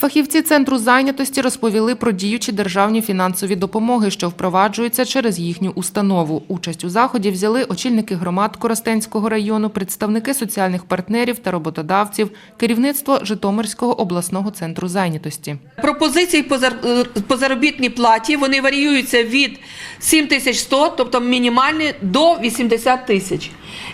Фахівці центру зайнятості розповіли про діючі державні фінансові допомоги, що впроваджуються через їхню установу. Участь у заході взяли очільники громад Коростенського району, представники соціальних партнерів та роботодавців, керівництво Житомирського обласного центру зайнятості. Пропозиції по зар- заробітній платі вони варіюються від 7100, тобто мінімальні, до 80 тисяч.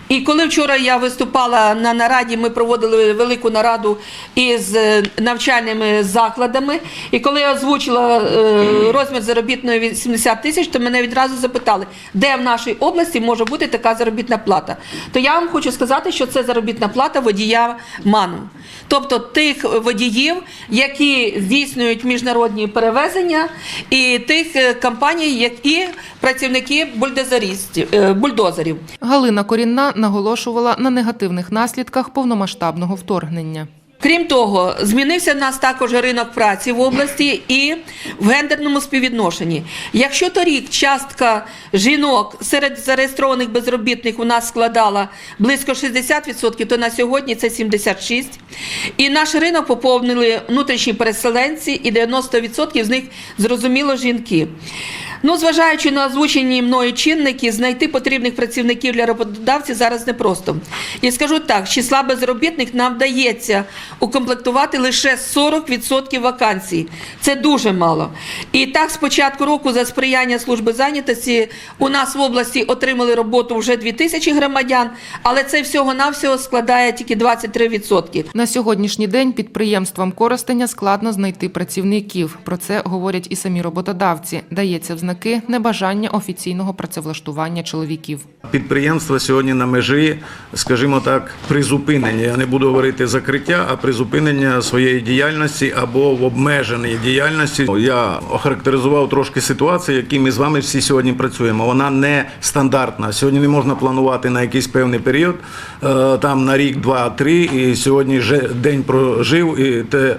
І коли вчора я виступала на нараді, ми проводили велику нараду із е, навчальними закладами. І коли я озвучила е, розмір заробітної 80 тисяч, то мене відразу запитали, де в нашій області може бути така заробітна плата. То я вам хочу сказати, що це заробітна плата водія МАНу. Тобто тих водіїв, які здійснюють міжнародні перевезення, і тих е, компаній, які працівники бульдозерів. Галина Корінна наголошувала на негативних наслідках повномасштабного вторгнення. Крім того, змінився в нас також ринок праці в області і в гендерному співвідношенні. Якщо торік частка жінок серед зареєстрованих безробітних у нас складала близько 60%, то на сьогодні це 76%. І наш ринок поповнили внутрішні переселенці, і 90% з них зрозуміло жінки. Ну, зважаючи на озвучені мною чинники, знайти потрібних працівників для роботодавців зараз непросто. І скажу так, з числа безробітних нам вдається укомплектувати лише 40% вакансій. Це дуже мало. І так, з початку року за сприяння служби зайнятості у нас в області отримали роботу вже 2000 громадян, але це всього-навсього складає тільки 23%. На сьогоднішній день підприємствам Коростеня складно знайти працівників. Про це говорять і самі роботодавці. Дається в знаки небажання офіційного працевлаштування чоловіків. Підприємства сьогодні на межі, скажімо так, призупинення. Я не буду говорити закриття, а призупинення своєї діяльності або в обмеженій діяльності. Я охарактеризував трошки ситуацію, які ми з вами всі сьогодні працюємо. Вона не стандартна. Сьогодні не можна планувати на якийсь певний період, е, там на рік, два, три, і сьогодні вже день прожив, і те.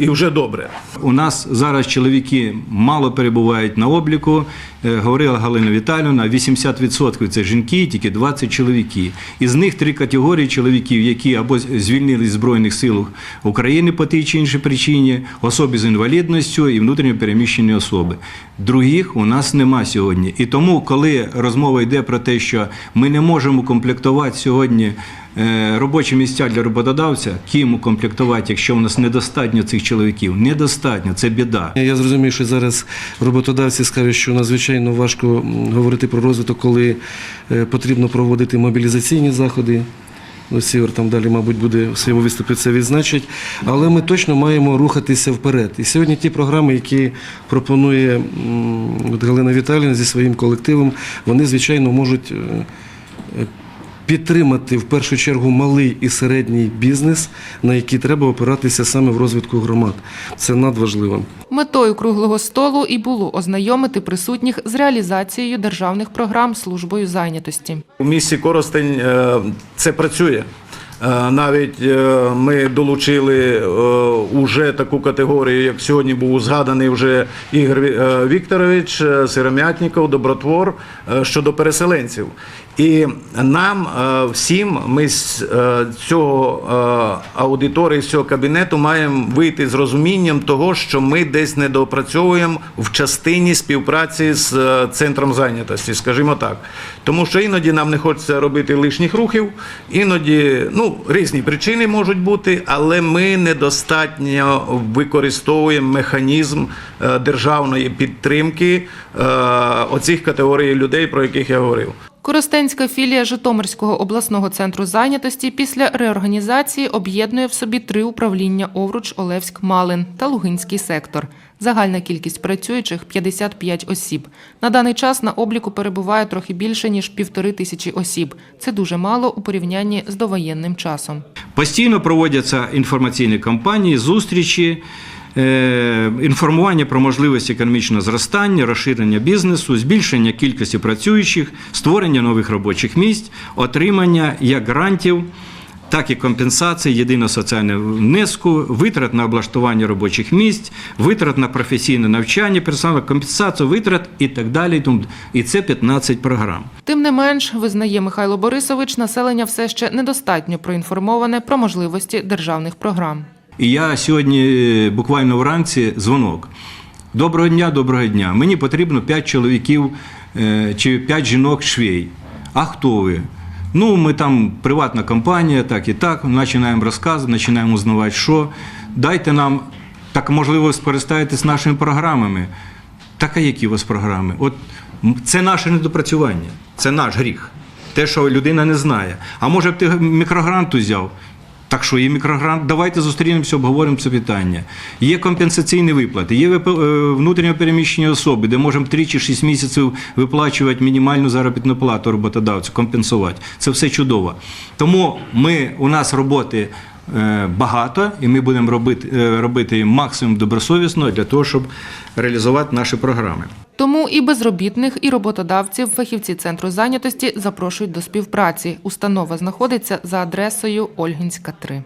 І вже добре. У нас зараз чоловіки мало перебувають на обліку. Е, Говорила Галина Віталіївна, 80% це жінки, тільки 20 чоловіки. Із них три категорії чоловіків, які або звільнились з Збройних сил України по тій чи іншій причині, особи з інвалідністю і внутрішньо переміщені особи. Других у нас нема сьогодні. І тому, коли розмова йде про те, що ми не можемо комплектувати сьогодні робочі місця для роботодавця, ким укомплектувати, якщо у нас недостатньо цих чоловіків? Недостатньо, це біда. Я зрозумів, що зараз роботодавці скажуть, що надзвичайно важко говорити про розвиток, коли е, потрібно проводити мобілізаційні заходи. Ну, Сівер там далі, мабуть, буде в своєму виступі це відзначить. Але ми точно маємо рухатися вперед. І сьогодні ті програми, які пропонує Галина Віталіївна зі своїм колективом, вони, звичайно, можуть е, е, підтримати в першу чергу малий і середній бізнес, на який треба опиратися саме в розвитку громад. Це надважливо. Метою круглого столу і було ознайомити присутніх з реалізацією державних програм службою зайнятості. У місті Коростень е, це працює. Е, Навіть е, ми долучили е, уже таку категорію, як сьогодні був згаданий вже Ігор Вікторович, Сиромятніков, Добротвор щодо переселенців. І нам всім ми з цього аудиторії, з цього кабінету маємо вийти з розумінням того, що ми десь недоопрацьовуємо в частині співпраці з центром зайнятості, скажімо так. Тому що іноді нам не хочеться робити лишніх рухів, іноді ну, різні причини можуть бути, але ми недостатньо використовуємо механізм е, державної підтримки е, оцих категорій людей, про яких я говорив. Коростенська філія Житомирського обласного центру зайнятості після реорганізації об'єднує в собі три управління Овруч, Олевськ, Малин та Лугинський сектор. Загальна кількість працюючих 55 осіб. На даний час на обліку перебуває трохи більше ніж півтори тисячі осіб. Це дуже мало у порівнянні з довоєнним часом. Постійно проводяться інформаційні кампанії, зустрічі, е, інформування про можливості економічного зростання, розширення бізнесу, збільшення кількості працюючих, створення нових робочих місць, отримання як грантів. Так і компенсації єдиного соціального внеску, витрат на облаштування робочих місць, витрат на професійне навчання, персоналу, компенсацію витрат і так далі. і це 15 програм. Тим не менш, визнає Михайло Борисович, населення все ще недостатньо проінформоване про можливості державних програм. І я сьогодні е, буквально вранці дзвонок. Доброго дня, доброго дня. Мені потрібно 5 чоловіків е, чи 5 жінок швей. А хто ви? Ну, ми там приватна компанія, так і так. Починаємо розказувати, починаємо узнавати, що. Дайте нам, так можливо, скористаєтесь нашими програмами. Так а які у вас програми? От це наше недопрацювання, це наш гріх. Те, що людина не знає. А може б ти мікрогрант взяв? Так що є мікрогрант, давайте зустрінемося, обговоримо це питання. Є компенсаційні виплати, є е, внутрішньо переміщені особи, де можемо 3 чи 6 місяців виплачувати мінімальну заробітну плату роботодавцю, компенсувати. Це все чудово. Тому ми, у нас роботи е, багато, і ми будемо робити, е, робити максимум добросовісно для того, щоб реалізувати наші програми. Тому і безробітних, і роботодавців фахівці центру зайнятості запрошують до співпраці. Установа знаходиться за адресою Ольгінська 3.